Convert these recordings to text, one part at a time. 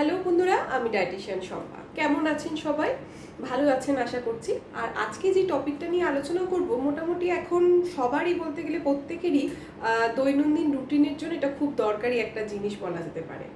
Hello বন্ধুরা আমি dietician Shampa কেমন আছেন সবাই? ভালো আছেন আশা করছি। আর আজকে যে টপিকটা নিয়ে আলোচনা করব, মোটামুটি এখন সবারই বলতে গেলে প্রত্যেকেরই দৈনন্দিন রুটিনের জন্য এটা খুব দরকারি একটা জিনিস বলা যেতে পারে।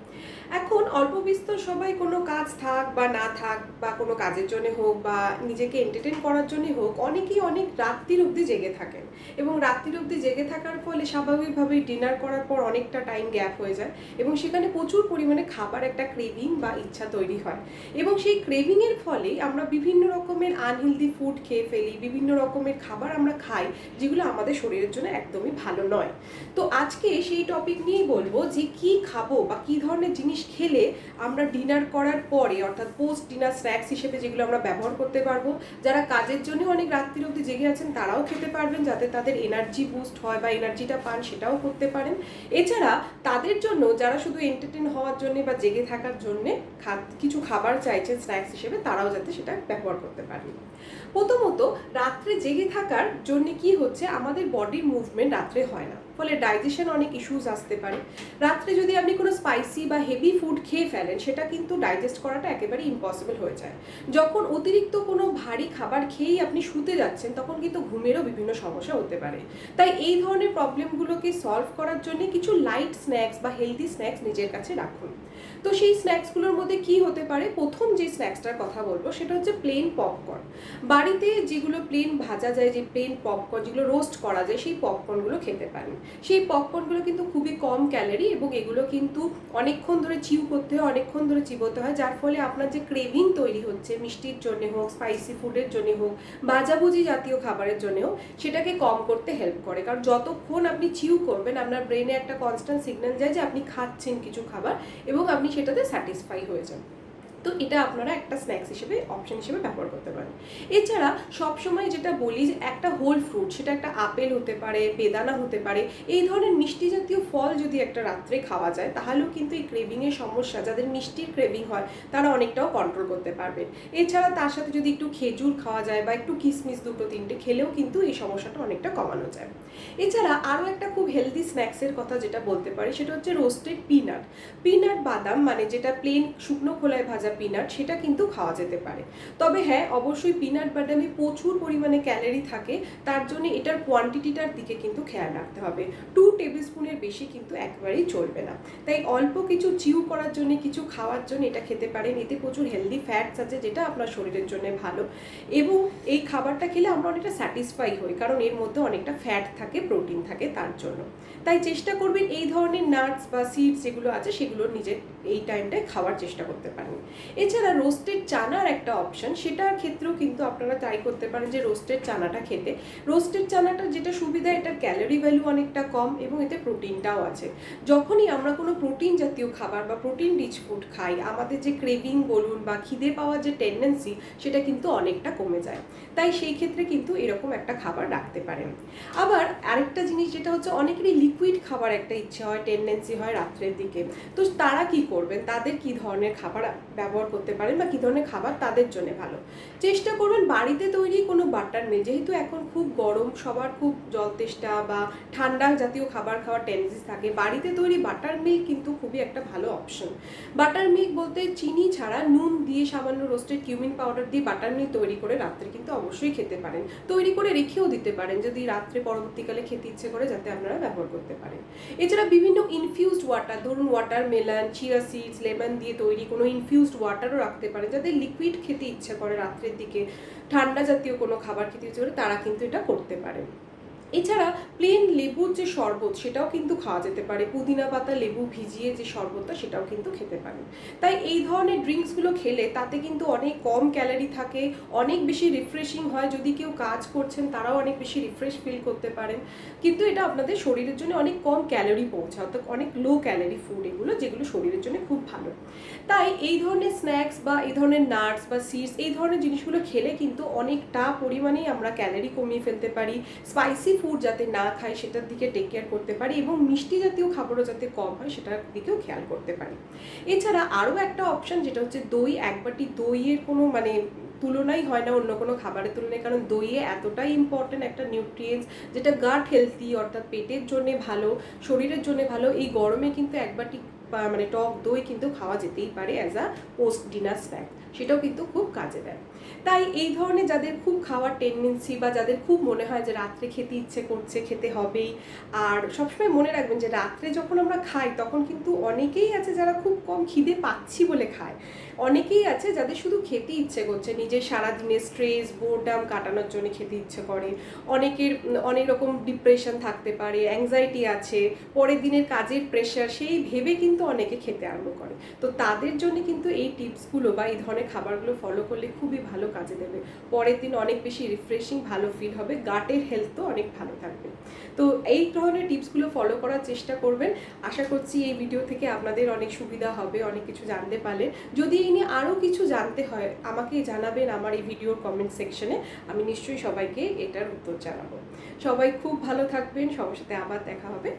এখন অল্প বিস্তর সবাই কোনো কাজ থাক বা না থাক বা কোনো কাজের জন্য হোক বা নিজেকে এন্টারটেন করার জন্য হোক, অনেকেই অনেক রাত্রির অবধি জেগে থাকেন। এবং রাত্রির অবধি জেগে থাকার ফলে স্বাভাবিকভাবেই ডিনার করার পর অনেকটা টাইম গ্যাপ হয়ে যায় এবং সেখানে প্রচুর পরিমাণে খাবার একটা ক্রেভিং বা ইচ্ছা তৈরি হয়। এবং সেই ক্রেভিংয়ের ফলে আমরা বিভিন্ন রকমের আনহেলদি ফুড খেয়ে ফেলি, বিভিন্ন রকমের খাবার আমরা খাই, যেগুলো আমাদের শরীরের জন্য একদমই ভালো নয়। তো আজকে সেই টপিক নিয়েই বলব যে কি খাব বা কি ধরনের জিনিস খেলে আমরা ডিনার করার পরে, অর্থাৎ পোস্ট ডিনার স্ন্যাক্স হিসেবে যেগুলো আমরা ব্যবহার করতে পারব, যারা কাজের জন্য অনেক রাত্রির অবধি জেগে আছেন, তারাও খেতে পারবেন যাতে তাদের এনার্জি বুস্ট হয় বা এনার্জিটা পান সেটাও করতে পারেন। এছাড়া তাদের জন্য যারা শুধু এন্টারটেন হওয়ার জন্য বা জেগে থাকার জন্য কিছু খাবার চাইছেন স্ন্যাক্স হিসেবে, তারাও যাতে সেটা ব্যবহার করতে পারেন। প্রথমত, রাত্রে জেগে থাকার জন্য কি হচ্ছে, আমাদের বডির মুভমেন্ট রাত্রে হয় না। ফলে ডাইজেশন অনেক ইস্যুস আসতে পারে। রাত্রে যদি আপনি কোনো স্পাইসি বা হেভি ফুড খেয়ে ফেলেন সেটা কিন্তু ডাইজেস্ট করাটা একেবারে ইম্পসিবল হয়ে যায়। যখন অতিরিক্ত কোনো ভারী খাবার খেয়েই আপনি শুতে যাচ্ছেন, তখন কিন্তু ঘুমেরও বিভিন্ন সমস্যা হতে পারে। তাই এই ধরনের প্রবলেমগুলোকে সলভ করার জন্য কিছু লাইট স্ন্যাক্স বা হেলদি স্ন্যাক্স নিজের কাছে রাখুন। তো সেই স্ন্যাক্সগুলোর মধ্যে কি হতে পারে? প্রথম যে স্ন্যাক্সটার কথা বলব, সেটা হচ্ছে প্লেন পপকর্ন বাড়িতে যেগুলো প্লেন ভাজা যায়, যে প্লেন পপকর্ন যেগুলো রোস্ট করা যায়, সেই পপকর্নগুলো খেতে পারেন। সেই পপকর্নগুলো কিন্তু খুবই কম ক্যালোরি এবং এগুলো কিন্তু অনেকক্ষণ ধরে চিউ করতে হয় অনেকক্ষণ ধরে চিবোতে হয়, যার ফলে আপনার যে ক্রেভিং তৈরি হচ্ছে, মিষ্টির জন্য হোক স্পাইসি ফুডের জন্য হোক, ভাজাভুজি জাতীয় খাবারের জন্য হোক সেটাকে কম করতে হেল্প করে। কারণ যতক্ষণ আপনি চিউ করবেন, আপনার ব্রেনে একটা কনস্ট্যান্ট সিগন্যাল যায় যে আপনি খাচ্ছেন কিছু খাবার এবং আপনি সেটাতে স্যাটিসফাই হয়ে যান। তো এটা আপনারা একটা স্ন্যাক্স হিসেবে অপশন হিসেবে ব্যবহার করতে পারেন। এছাড়া সবসময় যেটা বলি যে একটা হোল ফ্রুট সেটা একটা আপেল হতে পারে, বেদানা হতে পারে, এই ধরনের মিষ্টি জাতীয় ফল যদি একটা রাত্রে খাওয়া যায়, তাহলেও কিন্তু এই ক্রেভিংয়ের সমস্যা, যাদের মিষ্টির ক্রেভিং হয়, তারা অনেকটাও কন্ট্রোল করতে পারবেন এছাড়া তার সাথে যদি একটু খেজুর খাওয়া যায় বা একটু কিশমিশ দুটো তিনটে খেলেও কিন্তু এই সমস্যাটা অনেকটা কমানো যায়। এছাড়া আরও একটা খুব হেলদি স্ন্যাক্সের কথা যেটা বলতে পারি, সেটা হচ্ছে রোস্টেড পিনাট পিনাট বাদাম মানে যেটা প্লেন শুকনো খোলায় ভাজা পিনাট সেটা কিন্তু খাওয়া যেতে পারে। তবে হ্যাঁ অবশ্যই পিনাট বাদামে প্রচুর পরিমাণে ক্যালোরি থাকে, তার জন্য এটার কোয়ান্টিটিটার দিকে কিন্তু খেয়াল রাখতে হবে। টু টেবিল স্পুনের বেশি কিন্তু একবারেই চলবে না। তাই অল্প কিছু চিউ করার জন্য, কিছু খাওয়ার জন্য এটা খেতে পারেন। এতে প্রচুর হেলদি ফ্যাটস আছে, যেটা আপনার শরীরের জন্য ভালো। এবং এই খাবারটা খেলে আমরা অনেকটা স্যাটিসফাই হই, কারণ এর মধ্যে অনেকটা ফ্যাট থাকে প্রোটিন থাকে, তার জন্য। তাই চেষ্টা করবেন এই ধরনের নাটস বা সিডস যেগুলো আছে সেগুলো নিজের এই টাইমটায় খাওয়ার চেষ্টা করতে পারেন। এছাড়া রোস্টেড চানার একটা অপশন সেটার ক্ষেত্রেও কিন্তু আপনারা ট্রাই করতে পারেন যে রোস্টেড চানাটা খেতে। রোস্টেড চানাটা যেটা সুবিধা এটার ক্যালোরি ভ্যালু অনেকটা কম এবং এতে প্রোটিনটাও আছে। যখনই আমরা কোনো প্রোটিন জাতীয় খাবার বা প্রোটিন রিচ ফুড খাই, আমাদের যে ক্রেভিং বলুন বা খিদে পাওয়ার যে টেন্ডেন্সি সেটা কিন্তু অনেকটা কমে যায়। তাই সেই ক্ষেত্রে কিন্তু এরকম একটা খাবার রাখতে পারেন। আবার আরেকটা জিনিস যেটা হচ্ছে অনেকেরই লিকুইড খাবার একটা ইচ্ছে হয় টেন্ডেন্সি হয় রাত্রের দিকে। তো তারা কি করবেন? তাদের কি ধরনের খাবার ব্যবহার করতে পারেন বা কি ধরনের খাবার তাদের জন্য ভালো? চেষ্টা করবেন বাড়িতে তৈরি কোনো বাটার মিল যেহেতু এখন খুব গরম, সবার খুব জল তেষ্টা বা ঠান্ডা জাতীয় খাবার খাওয়ার টেন্ডেন্সি থাকে, বাড়িতে তৈরি বাটার মিল্ক কিন্তু খুবই একটা ভালো অপশন বাটার মিল্ক বলতে চিনি ছাড়া নুন দিয়ে সামান্য রোস্টেড কিউমিন পাউডার দিয়ে বাটার মিল্ক তৈরি করে রাত্রে কিন্তু অবশ্যই খেতে পারেন। তৈরি করে রেখেও দিতে পারেন। যদি রাত্রে পরবর্তীকালে খেতে ইচ্ছে করে, যাতে আপনারা ব্যবহার করতে পারেন এছাড়া বিভিন্ন ইনফিউজড ওয়াটার ধরুন watermelon chia seeds lemon দিয়ে তৈরি কোনো ইনফিউজড ওয়াটারও রাখতে পারেন। যাদের লিকুইড খেতে ইচ্ছা করে রাত্রের দিকে। ঠান্ডা জাতীয় কোনো খাবার খেতে ইচ্ছে করে তারা কিন্তু এটা করতে পারেন এছাড়া প্লেন লেবুর যে শরবত, সেটাও কিন্তু খাওয়া যেতে পারে। পুদিনা পাতা, লেবু ভিজিয়ে যে শরবতটা, সেটাও কিন্তু খেতে পারেন। তাই এই ধরনের ড্রিঙ্কসগুলো খেলে তাতে কিন্তু অনেক কম ক্যালারি থাকে, অনেক বেশি রিফ্রেশিং হয়। যদি কেউ কাজ করছেন, তারাও অনেক বেশি রিফ্রেশ ফিল করতে পারেন। কিন্তু এটা আপনাদের শরীরের জন্য অনেক কম ক্যালোরি পৌঁছায় অর্থাৎ অনেক লো ক্যালোরি ফুড এগুলো, যেগুলো শরীরের জন্য খুব ভালো। তাই এই ধরনের স্ন্যাক্স বা এই ধরনের নাটস বা সিডস এই ধরনের জিনিসগুলো খেলে কিন্তু অনেকটা পরিমাণেই আমরা ক্যালোরি কমিয়ে ফেলতে পারি। স্পাইসি ফুড যাতে না খাই সেটার দিকে টেক কেয়ার করতে পারি এবং মিষ্টি জাতীয় খাবারও যাতে কম হয়, সেটার দিকেও খেয়াল করতে পারি। এছাড়া আরও একটা অপশন যেটা হচ্ছে দই, এক বাটি দইয়ের কোনো মানে তুলনাই হয় না অন্য কোনো খাবারের তুলনায়, কারণ দইয়ে এতটাই ইম্পর্টেন্ট একটা নিউট্রিয়েন্টস যেটা গাট হেলদি অর্থাৎ পেটের জন্যে ভালো, শরীরের জন্য ভালো, এই গরমে কিন্তু এক বাটি পা- মানে টক দই কিন্তু খাওয়া যেতেই পারে as a post dinner snack সেটাও কিন্তু খুব কাজে দেয়। তাই এই ধরনের যাদের খুব খাওয়ার টেন্ডেন্সি বা যাদের খুব মনে হয় যে রাত্রে খেতে ইচ্ছে করছে, খেতে হবেই। আর সবসময় মনে রাখবেন যে রাত্রে যখন আমরা খাই, তখন কিন্তু অনেকেই আছে যারা খুব কম খিদে পাচ্ছি বলে খায়। অনেকেই আছে যাদের শুধু খেতে ইচ্ছে করছে, নিজের সারাদিনের স্ট্রেস বোর্ডাম কাটানোর জন্য খেতে ইচ্ছে করে। অনেকের, অনেক রকম ডিপ্রেশন থাকতে পারে অ্যাংজাইটি আছে, পরের দিনের কাজের প্রেশার সেই ভেবে কিন্তু অনেকে খেতে আরম্ভ করে। তো তাদের জন্য কিন্তু এই টিপসগুলো বা এই ধরনের খাবারগুলো ফলো করলে খুবই ভালো কাজে দেবে। পরের দিন অনেক বেশি রিফ্রেশিং ভালো ফিল হবে, গাটের হেলথও অনেক ভালো থাকবে। তো এই ধরনের টিপসগুলো ফলো করার চেষ্টা করবেন। আশা করছি এই ভিডিও থেকে আপনাদের অনেক সুবিধা হবে, অনেক কিছু জানতে পারলে যদি এই নিয়ে আরও কিছু জানতে হয়, আমাকে জানাবেন আমার এই ভিডিওর কমেন্ট সেকশনে আমি নিশ্চয়ই সবাইকে এটার উত্তর জানাব। সবাই খুব ভালো থাকবেন। সবার সাথে আবার দেখা হবে।